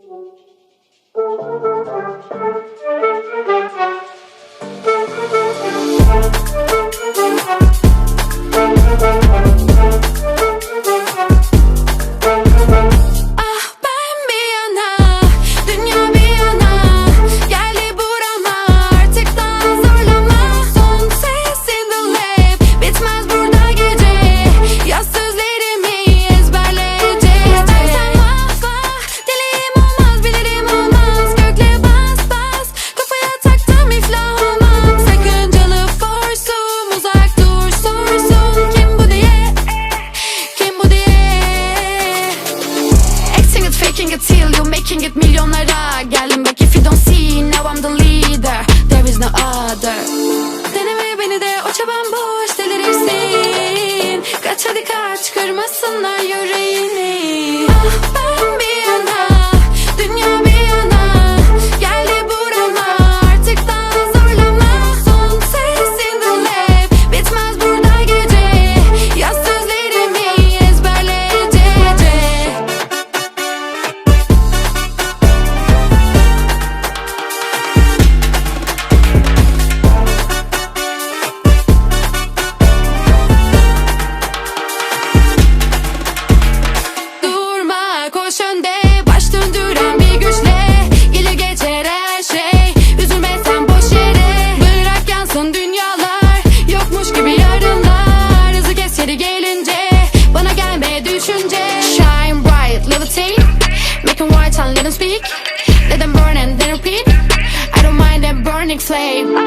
Thank you. faking it till you making it milyonlara Geldim back if you don't see now I'm the leader. There is no other. Deneme beni de o çaban boş delirirsin. Kaç hadi kaç kırmasınlar yürü. don't speak. Let them burn and then repeat. I don't mind that burning flame